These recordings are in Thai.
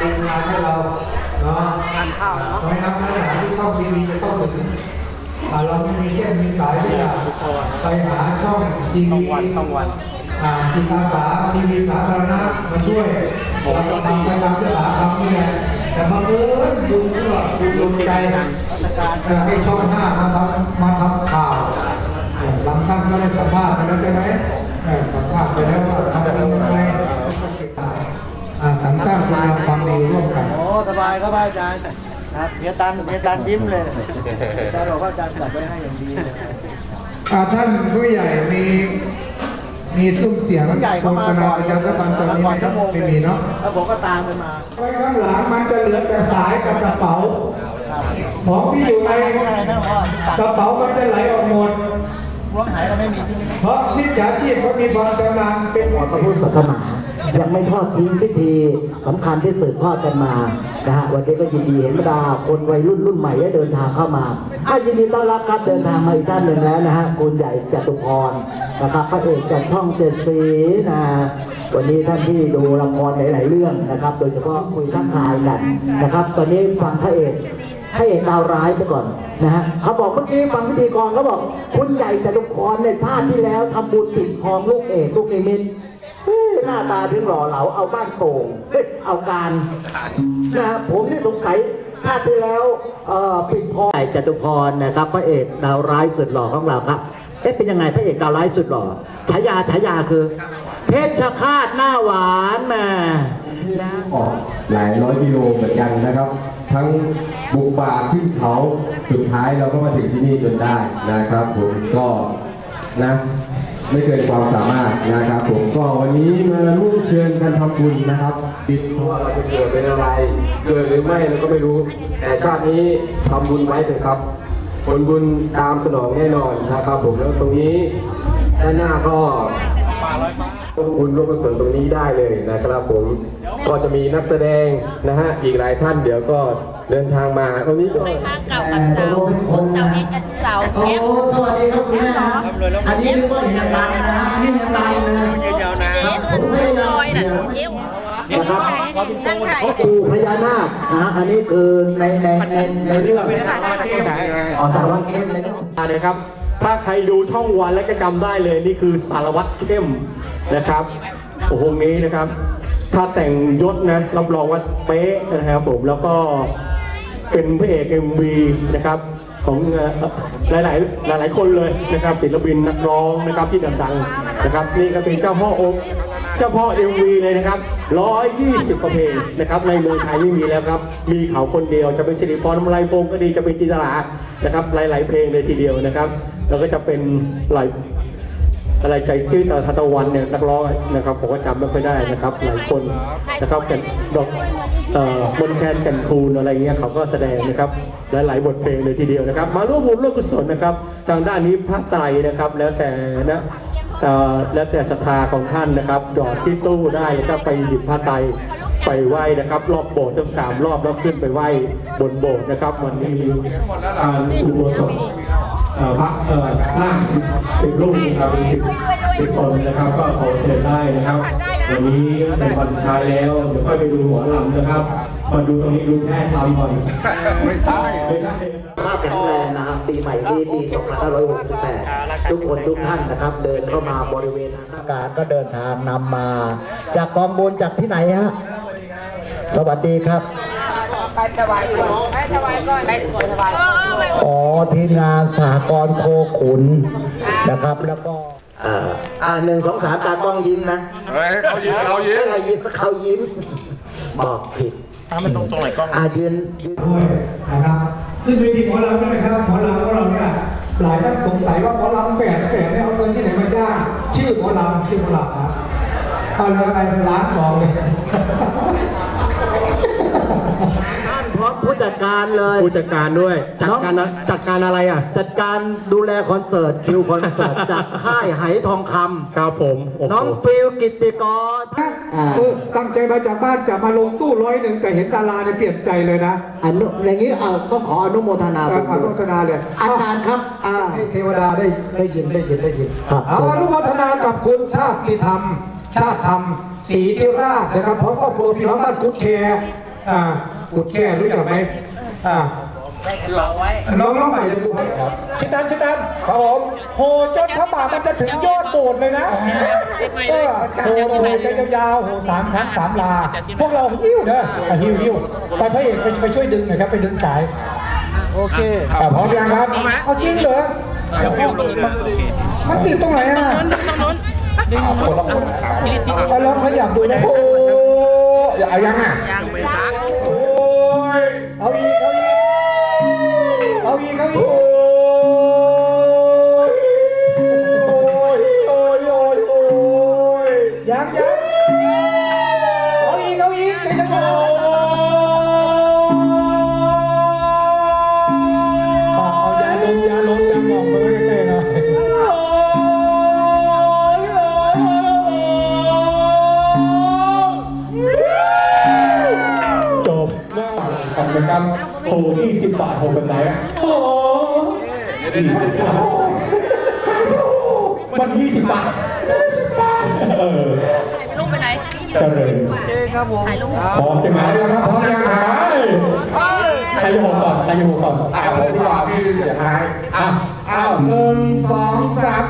ดูงานให้เราเนาะทานข้าวเนาะไว้นับนักหนาที่ช่องทีวีจะเข้าถึงอ่าเราไม่มีเส้นมีสายที่จะไปหาช่องทีวีช่องวันช่องวันอ่าจิตอาสาทีวีสาธารณะมาช่วยเราก็ทำไปตามที่ถาทำนี่แหละแต่บังเอิญบุญเชื่อบุญดวงใจเอ่อให้ช่องห้ามาทำมาทำข่าวเอ่อบางท่านก็ได้สัมภาษณ์ไปแล้วใช่ไหมเอ่อสัมภาษณ์ไปแล้วว่าทำเป็นยังไงอ่าส รรสร้างคุณงามความดีร่วมกัน โอ้สบายครับอาจารย์ครับเฮียตันเฮียตันยิ้มเลยอาจารย์บอกว่าอาจารย์จัดไว้ให้อย่างดีเลยอ่าท่านผู้ใหญ่มีมีซุ้มเสียงผู้ใหญ่โฆเขามาษณาก่อนประชาสัมพันธ์ตอนนี้ไหมครับไม่มีเนาะแล้วผมก็ตามไปมาไว้ข้างหลังมันจะเหลือแต่สายกับกระเป๋า ของที่อยู่ในพวกอะไรนะพ่อที่ตัดกระเป๋ามันจะไหลออกหมดพวกไหนเราไม่มีที่นี่เพราะมิจฉาชีพเขามีความชำนาญเป็นหมอพระพุทธศาสนา ยังไม่ทอดทิ้งพิธีสำคัญที่สืบทอดกันมานะฮะวันนี้ก็ยินดีเห็นบรรดาคนวัยรุ่นรุ่นใหม่ได้เดินทางเข้ามาอะยินดีต้อนรับครับเดินทางมาอีกท่านหนึ่งแล้วนะฮะคุณใหญ่จตุพรนะครับพระเอกจากช่องเจ็ดสีนะฮะวันนี้ท่านที่ดูละครหลาย ๆ เรื่องนะครับ โดยเฉพาะคุยทักทายกันนะครับ ตอนนี้ฟังพระเอกพระเอกดาวร้ายไปก่อนนะฮะเขาบอกเมื่อกี้ฟังพิธีกรเขาบอก คุณใหญ่จตุพรเนี่ยชาติที่แล้วทำบุญปิดทองลูกเอกลูกนิมิต ฮ้หน้าตาถึงหล่อเหลาเอาบ้านโป่งเฮ้ยเอาการนะผมนี่สงสัยชาติที่แล้วปิดทองจตุพรนะครับ พระเอกดาวร้ายสุดหล่อของเราครับเอ๊ะเป็นยังไงพระเอกดาวร้ายสุดหล่อฉายาฉายาคือ เพชรฆาตหน้าหวานแม่นะหลายร้อยกิโลเหมือนกันนะครับ ทั้งบุกป่าขึ้นเขาสุดท้ายเราก็มาถึงที่นี่จนได้นะครับผมก็นะ ไม่เกินความสามารถนะครับผมก็วันนี้มาร่วมเชิญกันทำบุญนะครับบิดเพราะว่าเราจะเกิดเป็นอะไร เกิดหรือไม่เราก็ไม่รู้ แต่ชาตินี้ทำบุญไว้เถอะครับ ผลบุญตามสนองแน่นอนนะครับ ผมแล้วตรงนี้ด้านหน้าก็ ร่วมบุญร่วมกุศลตรงนี้ได้เลยนะครับผมก็จะมีนักแสดงนะฮะอีกหลายท่านเดี๋ยวก็เดินทางมาตรงนี้ก็ไปค้าเก่ากับเก่าเสาเอกกับเสาโอ้เนี้ยสวัสดีครับคุณแม่ฮะอันนี้นึกว่าเฮียตันนะฮะอันนี้เฮียตันนะครับผมพยายามลอยน่ะเดี๋ยวเจ๊วนะครับพ่อปู่พญานาคนะฮะอันนี้คือในในในในเรื่องอ๋อสารวัตรเข้มในเรื่องนะครับ ถ้าใครดูช่องวันแล้วก็จำได้เลยนี่คือสารวัตรเข้ม นะครับโอ้โหนี้นะครับ ถ้าแต่งยศนะรับรองว่าเป๊ะนะครับผมแล้วก็เป็นพระเอกเอ็มวีนะครับของหลายหลายหลายหลายๆคนเลยนะครับศิลปินนักร้องนะครับที่ดังๆนะครับ นี่ก็เป็นเจ้าพ่อองค์เจ้าพ่อเอ็มวีเลยนะครับ 120กว่าเพลงนะครับในเมืองไทยไม่มีแล้วครับ มีเขาคนเดียวจะเป็นสิริพรมลายพงก็ดีจะเป็นจินตลานะครับหลาย ๆ เพลงเลยทีเดียวนะครับ แล้วก็จะเป็นหลาย อะไรใจชื่อตาทัตวันเนี่ยนักร้องนะครับผมก็จำไม่ค่อยได้นะครับ หลายคนนะครับแก่นดอกเอ่อบนแคนแก่นคูนอะไรเงี้ยเขาก็แสดงนะครับหลายๆบทเพลงเลยทีเดียวนะครับ มาร่วมบุญร่วมกุศลนะครับ ทางด้านนี้พระไตรนะครับ แล้วแต่นะเอ่อแล้วแต่ศรัทธาของท่านนะครับหยอดที่ตู้ได้แล้วก็ไปหยิบพระไตรไปไหว้นะครับ รอบโบสถ์ทั้งสามรอบแล้วขึ้นไปไหว้บนโบสถ์นะครับวันนี้การอุโบสถ พระเอ่อนาคสิบสิบรูปนะครับเป็นสิบสิบตนนะครับ ก็ขอเชิญได้นะครับ วันนี้เป็นวันสุดท้ายแล้ว เดี๋ยวค่อยไปดูหมอลำนะครับ มาดูตรงนี้ดูแพทย์ลำก่อนไม่ใช่ไม่ใช่ภาพแข็งแรงนะครับปีใหม่นี้ปี 2568 ทุกคนทุกท่านนะครับ เดินเข้ามาบริเวณทางหน้าการก็เดินทางนำมา จากกองบุญจากที่ไหนฮะสวัสดีครับ อ๋อทีมงานสากรณ์โคขุนนะครับแล้วก็อ่าอ่าหนึ่งสองสามตากล้องยิ้มนะเขายิ้มเขายิ้มเขายิ้มเขายิ้ม บอกผิดมันตรงตรงไหนกล้องอ่ายืนยืนด้วยนะครับซึ่งเวทีหมอลำนะครับหมอลำของเราเนี่ยหลายท่านสงสัยว่าหมอลำแปดแสนเนี่ยเอาเงินที่ไหนมาจ้างชื่อหมอลำชื่อหมอลำนะเอาเลยอะไรล้านสองเลย จัดการเลยผู้จัดการด้วย จัดการนะจัดการอะไรอะ จัดการดูแลคอนเสิร์ตคิวคอนเสิร์ตจากค่ายไหทองคครับผมโอ้ำโหน้องฟิลกิตติกรอ่าเออตั้งใจมาจากบ้านจะมาลงตู้ร้อยหนึ่งแต่เห็นดาราเนี่ยเปลี่ยนใจเลยนะอนุอย่างนี้เอาต้องขออนุโมทนาเอออนุโมทนาเลยอาจารย์ครับอ่าให้เทวดาได้ได้ยินได้ยินได้ยินครับเอาอนุโมทนากับคุณชาติธรรม ชาติธรรมศรีธิราชนะครับพร้อมครอบครัวพี่น้องบ้านกุดแคอ่า กุดแค่รู้จักไหมอ่าน้องน้องใหม่จะดูให้ครับชิตันชิตันครับผมโหจนพระบาทมันจะถึงยอดโบสถ์เลยนะเออโหโหจะยาวๆโหสามชั้นสามลา พวกเราหิ้วเด้ออะหิ้วหิ้วไปพระเอกไปไปช่วยดึงหน่อยครับไปดึงสายโอเคอะพร้อมยังครับเอาจริงเหรอมันมันติดตรงไหนอะเอาคนละคนเอาลองขยับดูนะโอ้ยเอายังอะโอ้ย เอาอีกเอาอีกเอาอีกเอาอีก เจริญโอเคครับผมพร้อมจะมาแล้วครับพร้อมยังหายใครจะบอกก่อนใครจะบอกก่อนอะผมดีกว่าพี่จะหายอะอ้าวหนึ่งสองสาม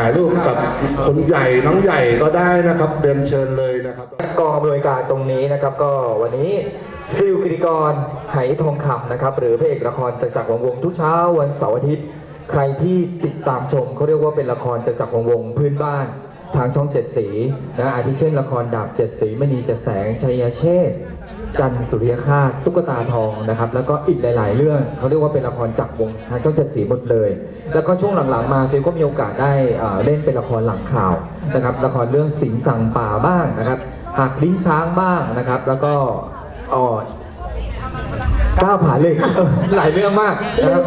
ถ่ายรูปกับคนใหญ่น้องใหญ่ก็ได้นะครับเรียนเชิญเลยนะครับ กองอำนวยการตรงนี้นะครับ ก็วันนี้ฟิลกิติกรไหทองคำนะครับ หรือพระเอกละครจากรจักรวงวงทุกเช้าวันเสาร์อาทิตย์ ใครที่ติดตามชมเขาเรียกว่าเป็นละครจากรจักรวงวงพื้นบ้านทางช่องเจ็ดสีนะอาทิเช่นละครดาบเจ็ดสีมณีเจ็ดแสงชัยเชษ จันทร์สุริยคาตตุ๊กตาทองนะครับ แล้วก็อีกหลาย ๆ เรื่องเขาเรียกว่าเป็นละครจักวงทางช่องเจ็ดสีหมดเลย แล้วก็ช่วงหลัง ๆ มาฟิลก็มีโอกาสได้เอ่อเล่นเป็นละครหลังข่าวนะครับ ละครเรื่องสิงสังป่าบ้างนะครับหักลิ้นช้างบ้างนะครับ แล้วก็อ่อก้าวผาเหล็ก หลายเรื่องมากนะครับ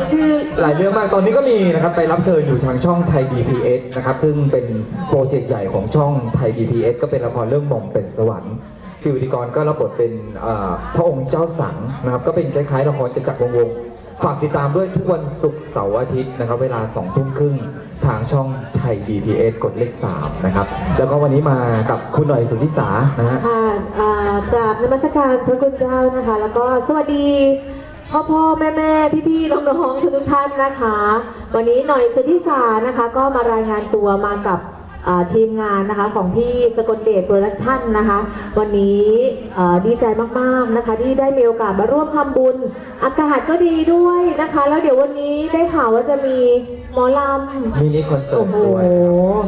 หลายเรื่องมาก ตอนนี้ก็มีนะครับไปรับเชิญอยู่ทางช่องไทย BPS นะครับ ซึ่งเป็นโปรเจกต์ใหญ่ของช่องไทย BPS ก็เป็นละครเรื่องหม่อมเป็นสวรรค์ ฟิวดิกรก็รับบทเป็นพระองค์เจ้าสังนะครับ ก็เป็นคล้ายๆละครจากรวงศ์วงศ์ฝากติดตามด้วยทุกวันศุกร์เสาร์อาทิตย์นะครับ เวลา2ทุ่มครึ่งทางช่องไทย BPS กดเลข 3 นะครับ แล้วก็วันนี้มากับคุณหน่อยสุทธิสานะฮะค่ะอ่ากราบนมัสการพระคุณเจ้านะคะ แล้วก็สวัสดีพ่อพ่อแม่แม่พี่พี่น้องน้องทุกทุกท่านนะคะ วันนี้หน่อยสุทธิสานะคะ ก็มารายงานตัวมากับ ทีมงานนะคะของพี่สกลเดชโปรดักชั่นนะคะ วันนี้อ่าดีใจมากๆนะคะที่ได้มีโอกาสมาร่วมทำบุญ อากาศก็ดีด้วยนะคะ แล้วเดี๋ยววันนี้ได้ข่าวว่าจะมีหมอลำมินิคอนเสิโอ้ร์ตโหด้วย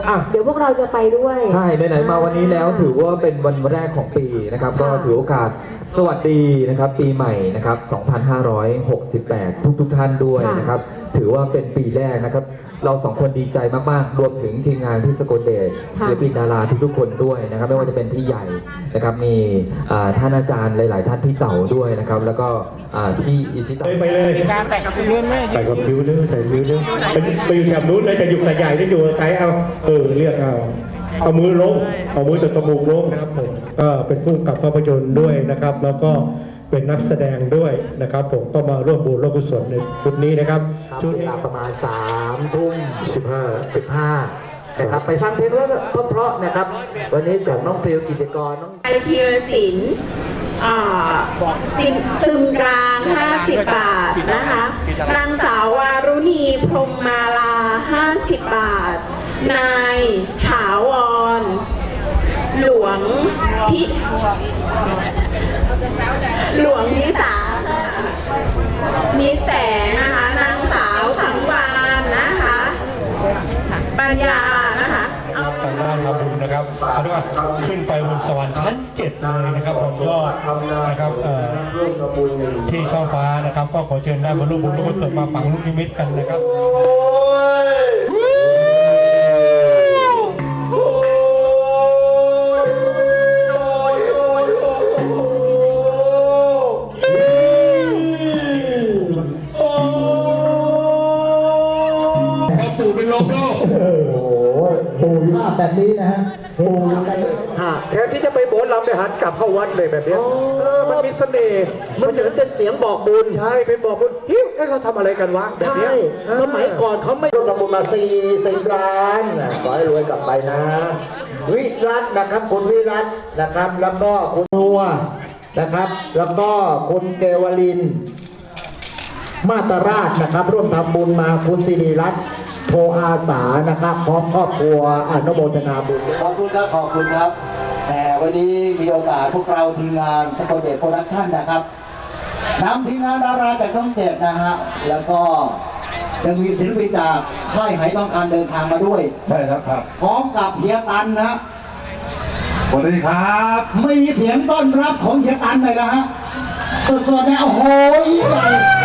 อะเดี๋ยวพวกเราจะไปด้วย ใช่ไหนๆมาวันนี้แล้วถือว่าเป็นวันแรกของปีนะครับ ก็ถือโอกาสสวัสดีนะครับ ปีใหม่นะครับ 2568 ทุกๆทท่านด้วยนะครับ ถือว่าเป็นปีแรกนะครับ เราสองคนดีใจมากๆ รวมถึงทีมงานพี่สกลเดชค่ะศิลปินดาราทุกๆคนด้วยนะครับ ไม่ว่าจะเป็นพี่ใหญ่นะครับ มีอ่าท่านอาจารย์หลาย ๆ ท่านพี่เต่าด้วยนะครับ แล้วก็อ่าพี่อิชิตะ เลยไปเลยการแต่งกับฟิวแม่แต่งกับฟิวเด้อแต่งฟิวเด้อเป็นไปอยู่แถบนู้นเลยจะอยู่กับใหญ่ได้อยู่กับใครเอาเออเรียกเอาเอามือลงเอามือจดจมูกลงนะครับผมก็เป็นผู้กำกับภาพยนตร์ด้วยนะครับ แล้วก็ เป็นนักแสดงด้วยนะครับ ผมก็มาร่วมบุญร่วมกุศลในชุดนี้นะครับครับชุดเวนี้ลาประมาณ3ทุ่มสิบห้า15นะครับไปฟังเพลงเพราะๆนะครับ วันนี้จากน้องฟิลกิจกรน้อง ไอพีรศิลป์อ่าสินซึมกลาง 50 บาทนะคะนางสาววารุณีพรหมมาลา 50 บาท นายถาวร หลวงพิหลวงพิสามีแสงนะคะ นางสาวสังวานนะคะปัญญานะคะ ทางด้านทำบุญนะครับเขาเรียกว่าขึ้นไปบนสวรรค์ชั้นเจ็ดเลยนะครับบนยอดนะครับเอ่อที่ช่องฟ้านะครับ ก็ขอเชิญได้มาร่วมบุญร่วมกุศลมาฝังลูกนิมิตกันนะครับ นี้นะฮะเห็นภาพกันเลยแทนที่จะไปโบสถ์ลำไปหันกลับเข้าวัดเลยแบบเนี้ยเออมันมีเสน่ห์มันเหมือนเป็นเสียงบอกบุญ ใช่เป็นบอกบุญฮิ้วเอ๊ะเขาทำอะไรกันวะแบบใช่เนี้ยสมัยก่อนเขาไม่ร่วมทำบุญมาสี่สิบล้านนะขอให้รวยกลับไปนะ วิรัตนะครับคุณวิรัตนะครับ แล้วก็คุณนัวนะครับ แล้วก็คุณเกวลิน มาตราชนะครับ ร่วมทำบุญมาคุณสิริรัตน์โทอาสานะครับ พร้อมครอบครัวอนุโมทนาบุญขอบคุณครับขอบคุณครับ แต่วันนี้มีโอกาสพวกเราทีมงานสกลเดชโปรดักชั่นนะครับนำทีมงานดาราจากช่องเจ็ดนะฮะแล้วก็ยังมีศิลปินจากค่ายไหต้องการเดินทางมาด้วย ใช่แล้วครับ พร้อมกับเฮียตันนะสวัสดีครับมีเสียงต้อนรับของเฮียตันเลยนะฮะสดๆเนี่ยโอ้โหยิ่งใหญ่โอ้โห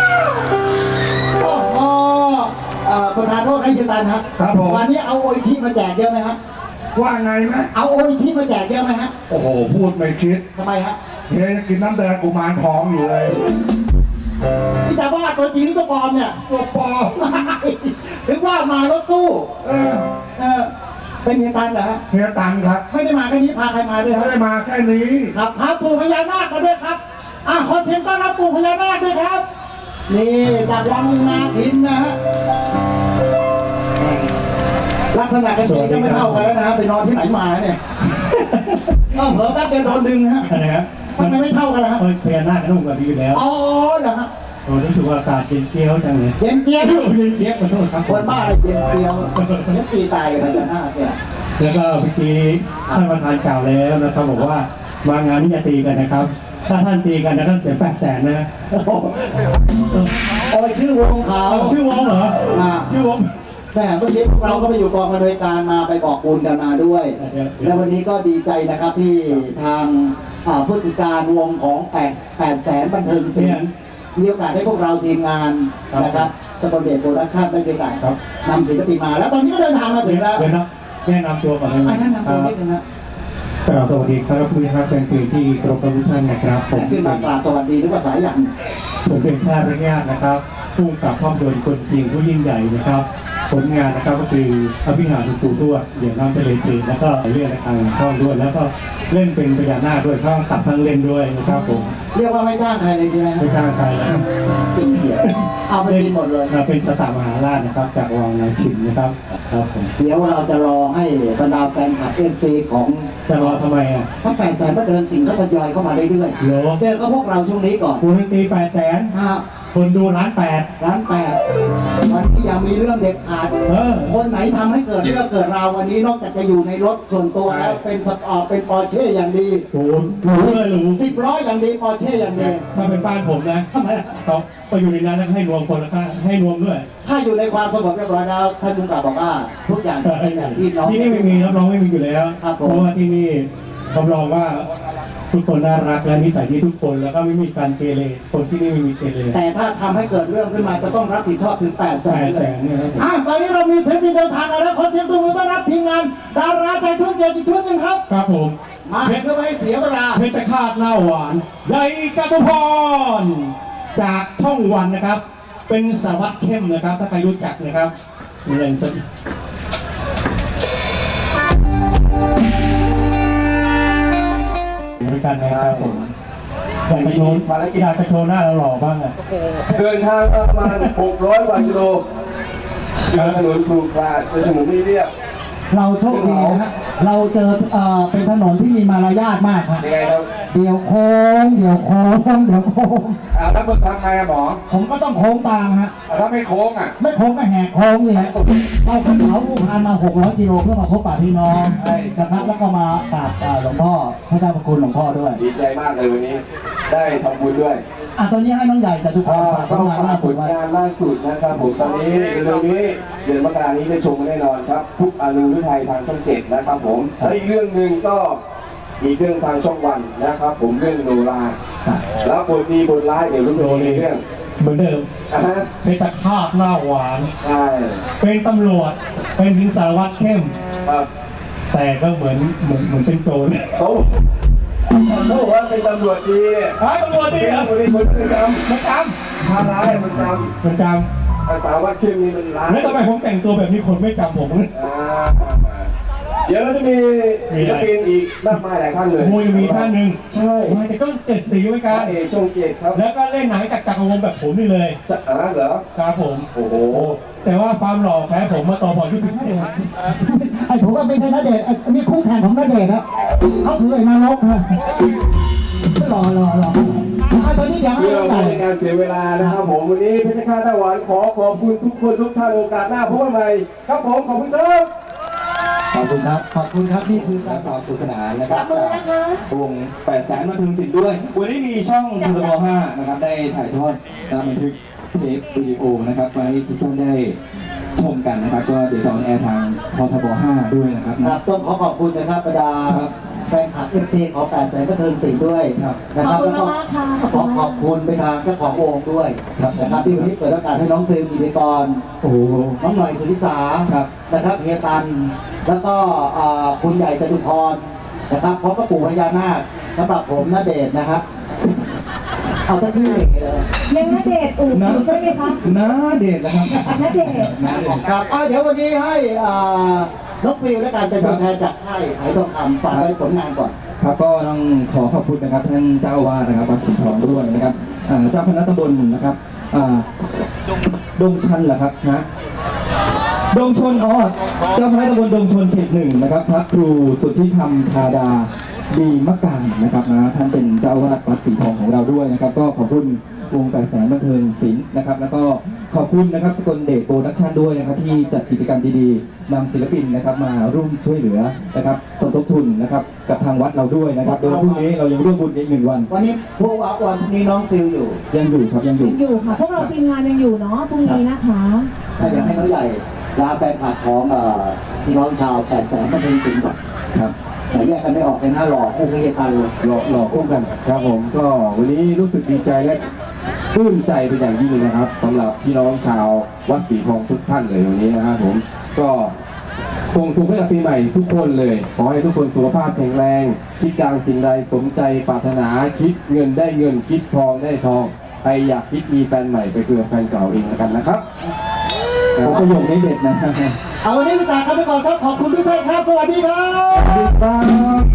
เอ่อ ประธานโทษให้เฮียตันครับครับผม วันนี้เอาโออิชิมาแจกเยอะไหมฮะว่าไงไหมเอาโออิชิมาแจกเยอะไหมฮะโอ้โห พูดไม่คิดทำไมฮะเฮียยังกินน้ำแดงกุมารทองอยู่เลยพี่แต่ว่าตัวจริงตัวปลอมเนี่ยตัวปลอมถึงว่ามารถตู้ เออเออเป็นเฮียตันเหรอฮะเฮียตังครับ ไม่ได้มาแค่นี้พาใครมาด้วยคไม่รับได้มาแค่นี้ ครับพาปู่พญานาคมาด้วยครับอะขอเสียงต้อนรับปู่พญานาคด้วยครับ นี่จากวังนาทินนะฮะลักษณะกันเองก็ไม่เท่ากันแล้วนะฮะไปนอนที่ไหนมาเนี่ยเออเผลอแป๊บเดียวโดนดึงฮะอะไรครับทำไมไม่เท่ากันนะฮะเออพญานาคก็ต้องแบบนี้อยู่แล้วอ๋อเหรอฮะโอ้รู้สึกว่าอากาศเย็นเกี้ยวจังเลยเย็นเจี๊ยบเย็นเกี้ยวขอโทษครับคนบ้าอะไรเย็นเจี๊ยบเนี่ยตีตายกันพญานาคเนี่ยแล้วก็เมื่อกี้ท่านประธานกล่าวแล้วนะครับบอกว่ามางานนี้อย่าตีกันนะครับ ถ้าท่านตีกันนะท่านเสียแปดแสนนะ โอ้ยชื่อวงเขาชื่อวงเหรออ่าชื่อวงแม่เมื่อกี้พวกเราก็ไปอยู่กองอำนวยการมาไปบอกบุญกันมาด้วยเดี๋ยวและวันนี้ก็ดีใจนะครับที่ทางอ่าผู้จัดการวงของ8 8แสนบันเทิงศิลป์มีโอกาสให้พวกเราทีมงานนะครับสกลเดชโปรดักชั่นได้มีโอกาสนำศิลปินมา แล้วตอนนี้ก็เดินทางมาถึงแล้วเดี๋ยวนะแนะนำตัวก่อนเลยไปแนะนำคตัวรับนิดนึงนะ กราบสวัสดีครับคุณครับแฟนเพลงที่กรบทุกท่านนะครับผมขึ้นมากราบสวัสดีหรือว่าสายหลังผมเป็นชาติญาตินะครับผู้กำกับภาพยนตร์คนจริงผู้ยิ่งใหญ่นะครับ ผลงานนะครับก็คืออภิหารหลวงปู่ทวดเดี๋ยวน้ำทะเลจืดแล้วก็เรื่องในทางช่องด้วยแล้วก็เล่นเป็นพญานาคด้วยข้างตับทั้งเล่นด้วยนะครับผมเรียกว่าไม่จ้างใครเลยใช่ไหมไม่กล้าใครแล้วกินเหี้ยเอาไปกินหมดเลยเราเป็นสตามหาราชนะครับจากวังนายชินนะครับครับผมเดี๋ยวเราจะรอให้บรรดาแฟนคลับเอฟซีของจะรอทำไมอะถ้าแปดแสนก็เดินสิงเขาทยอยเข้ามาเรื่อยโลๆเจอก็พวกเราช่วงนี้ก่อนคุณตีแปดแสนฮะ คนดูล้านแปด ร้านแปดวันที่ยังมีเรื่องเด็ดขาด เออ คนไหนทำให้เกิดเรื่องเกิดราววันนี้นอกจากจะอยู่ในรถส่วนตัวแล้วเป็นสปอร์ตเป็นปอร์เช่อย่างดีโอ้โหรู้เลยรู้สิบร้อยอย่างดีปอร์เช่อย่างดีถ้าเป็นบ้านผมนะทำไมเขาไปอยู่ในนั้นแล้วให้รวมคนละค่าให้รวมด้วยถ้าอยู่ในความสงบเรียบร้อยแล้วท่านผู้กำกับบอกว่าทุกอย่างเป็นอย่างที่น้อง ที่นี่ไม่มีรับรองไม่มีอยู่แล้ว ครับผม เพราะว่าที่นี่ รับรองว่าทุกคนน่ารักและนิสัยดีทุกคน แล้วก็ไม่มีการเกเรคนที่นี่ไม่มีเกเรแต่ถ้าทำให้เกิดเรื่องขึ้นมาจะต้องรับผิดชอบถึงแปดแสแปนดแสนเนี่ยครับผมอะตอนนี้เรามีศิลปินเดินทางมาแล้วขอเสียงตบมือต้อนรับทีมงานดาราใจช่วงเจ็ดอีกชุดหนึ่งครับ ครับผมมาเพื่อไม่ให้เสียเวลา เพชรคาดหน้าหวานใหญ่จตุพรจากท่องวันนะครับ เป็นสารวัตรเข้มนะครับ ถ้าใครรู้จักนะครับเล่นส กันนะครับผมอยากจะโชว์อยากจะโชว์หน้าเราหล่อบ้างอะเดินทางประมาณ 600กว่ากิโลเดินถนนครูคลาดเป็นถนนไม่เรียบ เราโชคดีนะฮะ เราเจอเอ่อเป็นถนนที่มีมารยาทมากฮะยังไงครับเดี๋ยวโค้งเดี๋ยวโค้งเดี๋ยวโค้ง อ่าแล้วมึงทำไงอะหมอผมก็ต้องโค้งตามฮะ อ่าถ้าไม่โค้งอะไม่โค้งก็แหกโค้งนี่แหละเราขึ้นเขาผู้พานมา 600 กิโลเพื่อมาพบปะพี่น้องใช่นะครับแล้วก็มากราบอ่าหลวงพ่อพระเจ้าพระคุณหลวงพ่อด้วย ดีใจมากเลยวันนี้ ได้ทำบุญด้วย อะตอนนี้ให้น้องใหญ่แต่ทุกคนอ่าฝากก็ผลงานฝาล่ากผสุดลไว้งานล่าสุดนะครับผมตอนนี้เร็วๆนี้เดือนมกรานี้ได้ชมกันแน่นอนครับ ทุกอนุรุไทยทางช่องเจ็ดนะครับผมแล้วอีกเรื่องหนึ่งก็อีกเรื่องทางช่องวันนะครับ ผมเรื่องโนราแล้วบทดีบทร้ายเดี๋ยวรุ่นโดในเรื่องเหมือนเดิมอะฮะเป็นตะคาบหน้าหวานใช่เป็นตำรวจ เป็นถึงสารวัตรเข้มครับแต่ก็เหมือนเหมือนเหมือนเป็นโจร เขาเขาบอกว่าเป็นตำรวจดีเนี่ยอ้าวตำรวจดีเหรอคนนี้คนประจประจำมาร้ายประจำประจำอาสาวัดเข้มนี่มันร้าำยแล้วทำไมผมแต่งตัวแบบนี้คนไม่จำผมเลยอ่าเดี๋ยวเราจะมีมีศิอะไรลปินอีกมากมายหลายท่านเลยโมยมีท่านหนึ่งใช่มาจากต้องเจ็ดสีไว้พกัระนเอกช่องเจ็ดครับแล้วก็เล่นหนังจากจักรวงศ์แบบผมนี่เลยจะอ่าเหรอครับผมโอ้โหแต่ว่าความหล่อแพ้ผมมาต่อพอยุทธพิเศษไอ้ผมว่าไม่ใช่นเดชน์ไอ้นี่คู่แข่งของนเดชน์นะเขาคือไอ้นรกฮะรอรอรออะตอนนี้เดี๋ยวให้เพื่อน้องใหไม่ญ่เป็นการเสียเวลานะครับผมวันนี้เพชรฆาตหน้าหวานขอขอบคุณทุกคนทุกชาติโอกาสหน้าพบกันใหม่ครับผมขอบคุณครับ ขอบคุณครับ ขอบคุณครับนี่คือการความสนุกสนานนะครับจับมือนะคะ วง8แสนมาถึงสินด้วย วันนี้มีช่องทูต5นะครับได้ถ่ายทอดการบันทึกเทปวิดีโอนะครับมาให้ทุกท่านได้ ชมกันนะครับ ก็เดี๋ยวจะออนแอร์ทางพทบ 5 ด้วยนะครับคนะ รับต้องขอขอบคุณนะครับบรรดาแฟนคลับเอฟซีของแปดแสนบันเทิงสิงห์ด้วยนะครับขอบคุณแล้วก็มากๆค่ะขอขอบคุณไปทางเจ้าของวงด้วยนะครับที่วันนี้เปิดโอกาสให้น้องฟิล์มกิติกรโอ้โห น้องหน่อยสุธิสาครับนะครับเฮียตัน แล้วก็อ่าคุณใหญ่จตุพรนะครับพร้อมกับปู่พญานาคสำหรับผมนาเดชน์นะครับ เอาสักที่หนึ่งเลยยังณเดชน์อู่อยู่ใช่ไหมคะน้าเดชนะครับณเดชน์ครับอ่าเดี๋ยววันนี้ให้อ่าน้องฟิลและการเป็นตัวแทนจากค่ายไหทองคำฝากไว้ผลงานก่อน ครับก็ต้องขอขอบคุณนะครับท่านเจ้าอาวาสนะครับวัดสิงห์ทองด้วยนะครับอ่าเจ้าคณะตำบลนะครับอ่าดงชันเหรอครับนะดงชนอ๋อเจ้าคณะตำบลดงชนเขตหนึ่งนะครับพระครูสุทธิธรรมธาดา ดีมะการนะครับนะท่านเป็นเจ้าอาวาสวัดสิงห์ทองของเราด้วยนะครับ ก็ขอบคุณวงแปดแสนบันเทิงศิลป์นะครับ แล้วก็ขอบคุณนะครับสกลเดชโปรดักชั่นด้วยนะครับ ที่จัดกิจกรรมดีๆนำศิลปินนะครับ มาร่วมช่วยเหลือนะครับสมทบทุนนะครับกับทางวัดเราด้วยนะครับโดยพรุ่งนี้เรายังร่วมบุญอีกหนึ่งวัน วันนี้พวกว่าวันนี้น้องฟิลอยู่ ยังอยู่ครับยังอยู่ ยังอยู่ค่ะพวกเราทีมงานยังอยู่เนาะพรุ่งนี้นะคะ ถ้าอยากให้น้องใหญ่ ลาแฟนคลับของเอ่อพี่น้องชาวแปดแสนบันเทิงสิงห์ก่อนครับแต่แยกกันไม่ออกเป็นห้าหล่อคู่กับเฮียตันเลยหล่อหล่อคู่กันครับผมก็วันนี้รู้สึกดีใจและปลื้มใจเป็นอย่างยิ่งนะครับสำหรับพี่น้องชาววัดศรีทองทุกท่านเลยวันนี้นะครับผมก็ส่งสุขให้กับปีใหม่ทุกคนเลย ขอให้ทุกคนสุขภาพแข็งแรงคิดการสิ่งใดสมใจปรารถนาคิดเงินได้เงินคิดทองได้ทองใครอยากคิดมีแฟนใหม่ไปคุยกับแฟนเก่าเองแล้วกันนะครับ ผมประโยคนี้เด็ดนะ เอาวันนี้ลากันไปก่อนครับ ขอบคุณทุกท่านครับ สวัสดีครับครับ